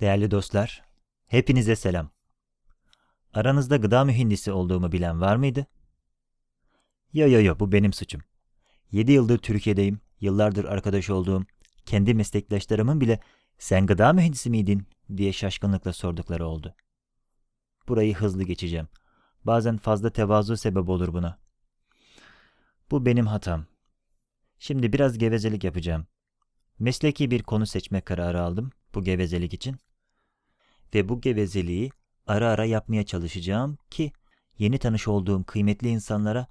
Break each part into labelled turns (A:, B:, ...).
A: Değerli dostlar, hepinize selam. Aranızda gıda mühendisi olduğumu bilen var mıydı? Yo yo yo bu benim suçum. 7 yıldır Türkiye'deyim, yıllardır arkadaş olduğum, kendi meslektaşlarımın bile sen gıda mühendisi miydin diye şaşkınlıkla sordukları oldu. Burayı hızlı geçeceğim. Bazen fazla tevazu sebep olur buna. Bu benim hatam. Şimdi biraz gevezelik yapacağım. Mesleki bir konu seçme kararı aldım bu gevezelik için. Ve bu gevezeliği ara ara yapmaya çalışacağım ki yeni tanış olduğum kıymetli insanlara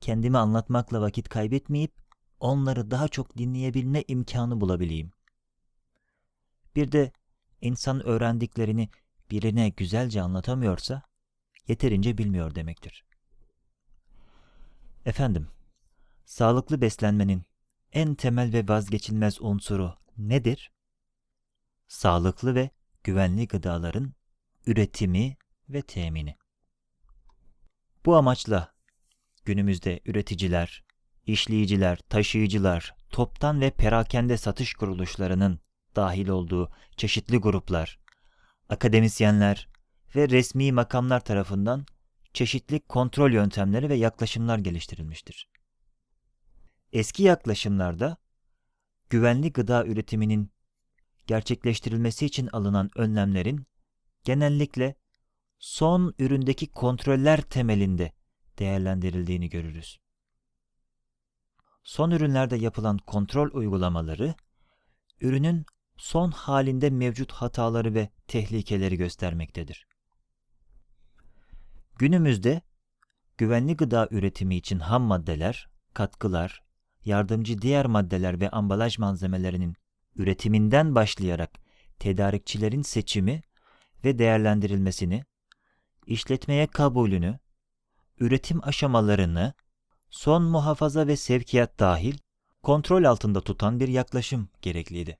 A: kendimi anlatmakla vakit kaybetmeyip onları daha çok dinleyebilme imkanı bulabileyim. Bir de insan öğrendiklerini birine güzelce anlatamıyorsa yeterince bilmiyor demektir. Efendim, sağlıklı beslenmenin en temel ve vazgeçilmez unsuru nedir? Sağlıklı ve güvenli gıdaların üretimi ve temini. Bu amaçla günümüzde üreticiler, işleyiciler, taşıyıcılar, toptan ve perakende satış kuruluşlarının dahil olduğu çeşitli gruplar, akademisyenler ve resmi makamlar tarafından çeşitli kontrol yöntemleri ve yaklaşımlar geliştirilmiştir. Eski yaklaşımlarda güvenli gıda üretiminin gerçekleştirilmesi için alınan önlemlerin genellikle son üründeki kontroller temelinde değerlendirildiğini görürüz. Son ürünlerde yapılan kontrol uygulamaları, ürünün son halinde mevcut hataları ve tehlikeleri göstermektedir. Günümüzde güvenli gıda üretimi için ham maddeler, katkılar, yardımcı diğer maddeler ve ambalaj malzemelerinin üretiminden başlayarak tedarikçilerin seçimi ve değerlendirilmesini, işletmeye kabulünü, üretim aşamalarını, son muhafaza ve sevkiyat dahil kontrol altında tutan bir yaklaşım gerekliydi.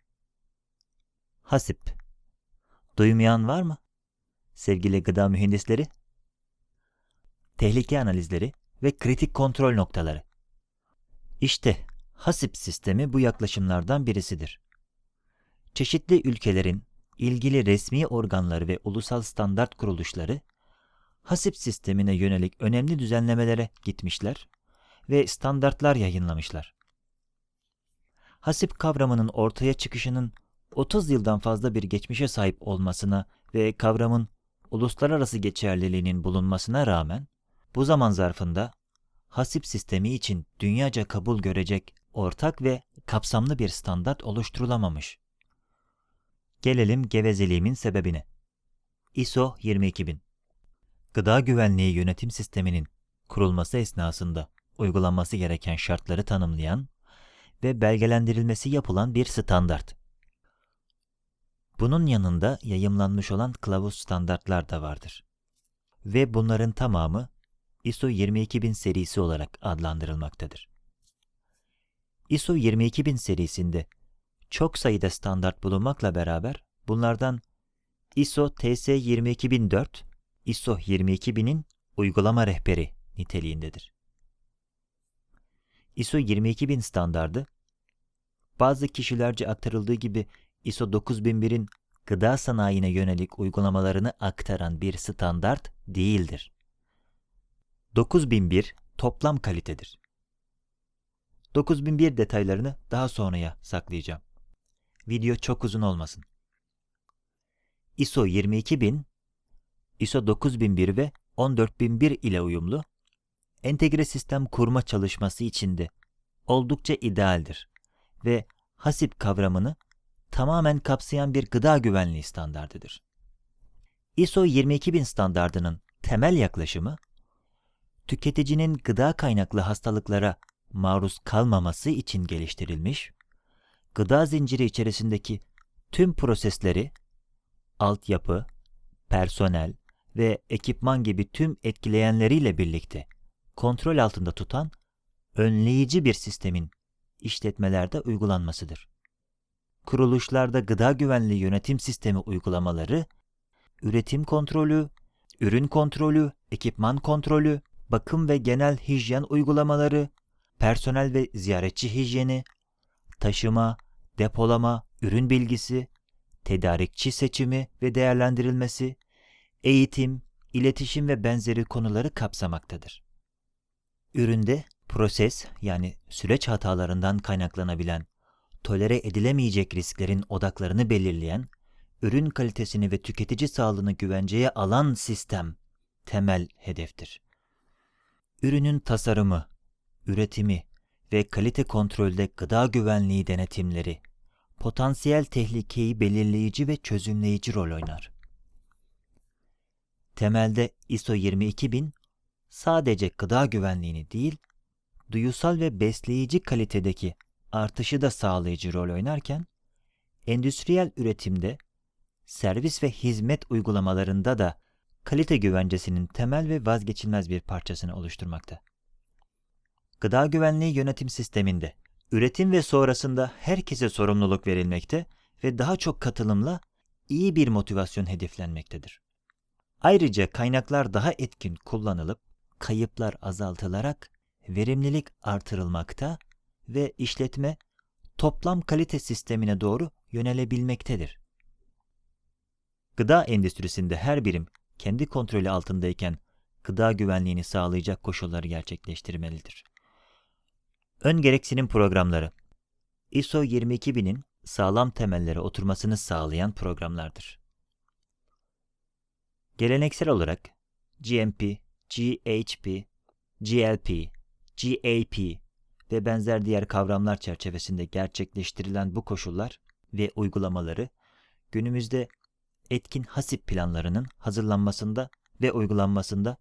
A: Hasip Duymayan var mı? Sevgili gıda mühendisleri, tehlike analizleri ve kritik kontrol noktaları. İşte hasip sistemi bu yaklaşımlardan birisidir. Çeşitli ülkelerin ilgili resmi organları ve ulusal standart kuruluşları hasip sistemine yönelik önemli düzenlemelere gitmişler ve standartlar yayınlamışlar. Hasip kavramının ortaya çıkışının 30 yıldan fazla bir geçmişe sahip olmasına ve kavramın uluslararası geçerliliğinin bulunmasına rağmen bu zaman zarfında hasip sistemi için dünyaca kabul görecek ortak ve kapsamlı bir standart oluşturulamamış. Gelelim gevezeliğimin sebebine. ISO 22000 Gıda Güvenliği Yönetim Sistemi'nin kurulması esnasında uygulanması gereken şartları tanımlayan ve belgelendirilmesi yapılan bir standart. Bunun yanında yayımlanmış olan kılavuz standartlar da vardır. Ve bunların tamamı ISO 22000 serisi olarak adlandırılmaktadır. ISO 22000 serisinde çok sayıda standart bulunmakla beraber bunlardan ISO TS 22004, ISO 22000'in uygulama rehberi niteliğindedir. ISO 22000 standardı bazı kişilerce aktarıldığı gibi ISO 9001'in gıda sanayine yönelik uygulamalarını aktaran bir standart değildir. 9001 toplam kalitedir. 9001 detaylarını daha sonraya saklayacağım. Video çok uzun olmasın. ISO 22000, ISO 9001 ve 14001 ile uyumlu, entegre sistem kurma çalışması içinde oldukça idealdir ve hasip kavramını tamamen kapsayan bir gıda güvenliği standardıdır. ISO 22000 standardının temel yaklaşımı, tüketicinin gıda kaynaklı hastalıklara maruz kalmaması için geliştirilmiş, gıda zinciri içerisindeki tüm prosesleri, altyapı, personel ve ekipman gibi tüm etkileyenleriyle birlikte kontrol altında tutan önleyici bir sistemin işletmelerde uygulanmasıdır. Kuruluşlarda gıda güvenliği yönetim sistemi uygulamaları, üretim kontrolü, ürün kontrolü, ekipman kontrolü, bakım ve genel hijyen uygulamaları, personel ve ziyaretçi hijyeni, taşıma, depolama, ürün bilgisi, tedarikçi seçimi ve değerlendirilmesi, eğitim, iletişim ve benzeri konuları kapsamaktadır. Üründe proses yani süreç hatalarından kaynaklanabilen, tolere edilemeyecek risklerin odaklarını belirleyen, ürün kalitesini ve tüketici sağlığını güvenceye alan sistem temel hedeftir. Ürünün tasarımı, üretimi ve kalite kontrolde gıda güvenliği denetimleri, potansiyel tehlikeyi belirleyici ve çözümleyici rol oynar. Temelde ISO 22000 sadece gıda güvenliğini değil, duyusal ve besleyici kalitedeki artışı da sağlayıcı rol oynarken, endüstriyel üretimde, servis ve hizmet uygulamalarında da kalite güvencesinin temel ve vazgeçilmez bir parçasını oluşturmakta. Gıda güvenliği yönetim sisteminde üretim ve sonrasında herkese sorumluluk verilmekte ve daha çok katılımla iyi bir motivasyon hedeflenmektedir. Ayrıca kaynaklar daha etkin kullanılıp kayıplar azaltılarak verimlilik artırılmakta ve işletme toplam kalite sistemine doğru yönelebilmektedir. Gıda endüstrisinde her birim kendi kontrolü altındayken gıda güvenliğini sağlayacak koşulları gerçekleştirmelidir. Ön gereksinim programları ISO 22000'in sağlam temellere oturmasını sağlayan programlardır. Geleneksel olarak GMP, GHP, GLP, GAP ve benzer diğer kavramlar çerçevesinde gerçekleştirilen bu koşullar ve uygulamaları günümüzde etkin hasip planlarının hazırlanmasında ve uygulanmasında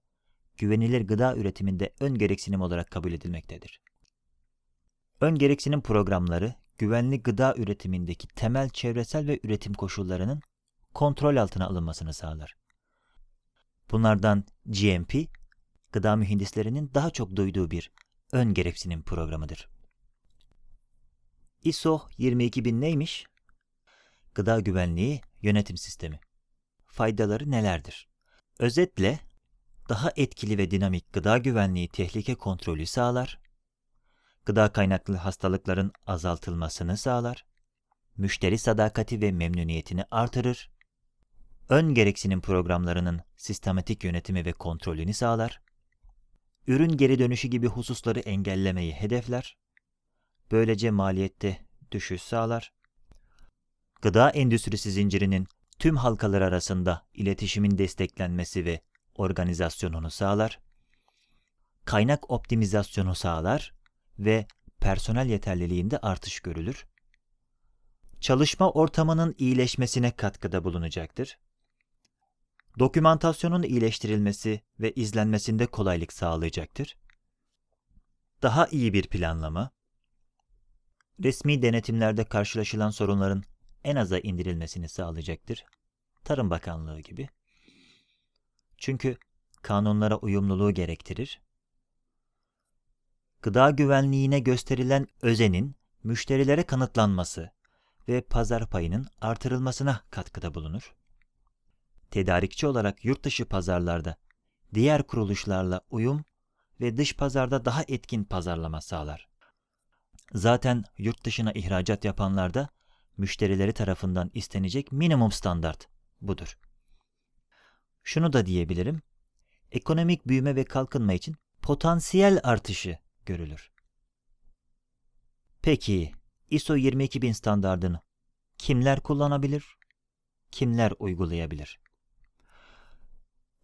A: güvenilir gıda üretiminde ön gereksinim olarak kabul edilmektedir. Ön gereksinim programları güvenli gıda üretimindeki temel çevresel ve üretim koşullarının kontrol altına alınmasını sağlar. Bunlardan GMP, gıda mühendislerinin daha çok duyduğu bir ön gereksinim programıdır. ISO 22000 neymiş? Gıda güvenliği yönetim sistemi. Faydaları nelerdir? Özetle, daha etkili ve dinamik gıda güvenliği tehlike kontrolü sağlar, gıda kaynaklı hastalıkların azaltılmasını sağlar, müşteri sadakati ve memnuniyetini artırır, ön gereksinim programlarının sistematik yönetimi ve kontrolünü sağlar, ürün geri dönüşü gibi hususları engellemeyi hedefler, böylece maliyette düşüş sağlar, gıda endüstrisi zincirinin tüm halkalar arasında iletişimin desteklenmesi ve organizasyonunu sağlar, kaynak optimizasyonu sağlar ve personel yeterliliğinde artış görülür, çalışma ortamının iyileşmesine katkıda bulunacaktır, dokümantasyonun iyileştirilmesi ve izlenmesinde kolaylık sağlayacaktır, daha iyi bir planlama, resmi denetimlerde karşılaşılan sorunların en aza indirilmesini sağlayacaktır. Tarım Bakanlığı gibi. Çünkü kanunlara uyumluluğu gerektirir. Gıda güvenliğine gösterilen özenin müşterilere kanıtlanması ve pazar payının artırılmasına katkıda bulunur. Tedarikçi olarak yurt dışı pazarlarda diğer kuruluşlarla uyum ve dış pazarda daha etkin pazarlama sağlar. Zaten yurt dışına ihracat yapanlarda müşterileri tarafından istenecek minimum standart budur. Şunu da diyebilirim. Ekonomik büyüme ve kalkınma için potansiyel artışı görülür. Peki ISO 22000 standardını kimler kullanabilir? Kimler uygulayabilir?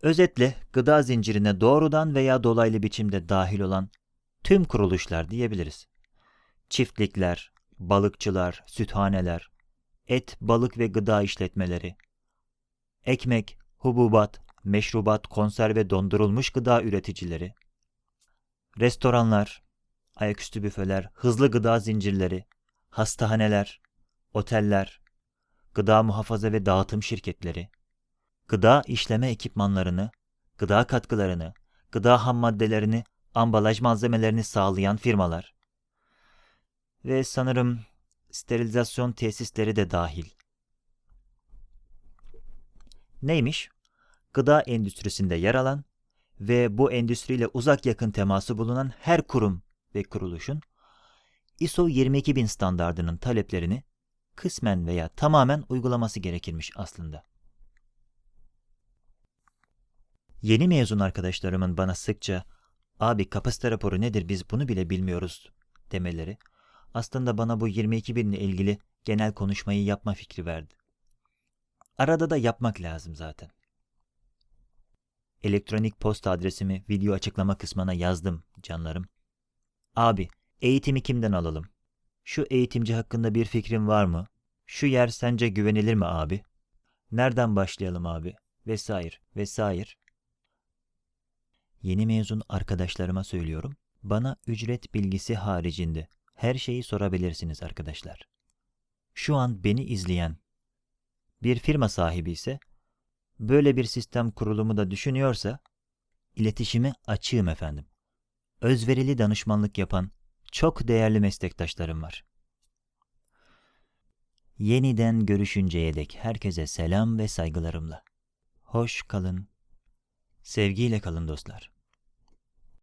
A: Özetle gıda zincirine doğrudan veya dolaylı biçimde dahil olan tüm kuruluşlar diyebiliriz. Çiftlikler, balıkçılar, süthaneler, et, balık ve gıda işletmeleri, ekmek, hububat, meşrubat, konserve dondurulmuş gıda üreticileri, restoranlar, ayaküstü büfeler, hızlı gıda zincirleri, hastahaneler, oteller, gıda muhafaza ve dağıtım şirketleri, gıda işleme ekipmanlarını, gıda katkılarını, gıda ham maddelerini, ambalaj malzemelerini sağlayan firmalar ve sanırım sterilizasyon tesisleri de dahil. Neymiş? Gıda endüstrisinde yer alan ve bu endüstriyle uzak yakın teması bulunan her kurum ve kuruluşun ISO 22000 standardının taleplerini kısmen veya tamamen uygulaması gerekirmiş aslında. Yeni mezun arkadaşlarımın bana sıkça abi kapasite raporu nedir biz bunu bile bilmiyoruz demeleri aslında bana bu 22 binle ilgili genel konuşmayı yapma fikri verdi. Arada da yapmak lazım zaten. Elektronik posta adresimi video açıklama kısmına yazdım canlarım. Abi, eğitimi kimden alalım? Şu eğitimci hakkında bir fikrin var mı? Şu yer sence güvenilir mi abi? Nereden başlayalım abi? Vesaire, vesaire. Yeni mezun arkadaşlarıma söylüyorum. Bana ücret bilgisi haricinde her şeyi sorabilirsiniz arkadaşlar. Şu an beni izleyen bir firma sahibi ise böyle bir sistem kurulumu da düşünüyorsa iletişime açığım efendim. Özverili danışmanlık yapan çok değerli meslektaşlarım var. Yeniden görüşünceye dek herkese selam ve saygılarımla. Hoş kalın, sevgiyle kalın dostlar.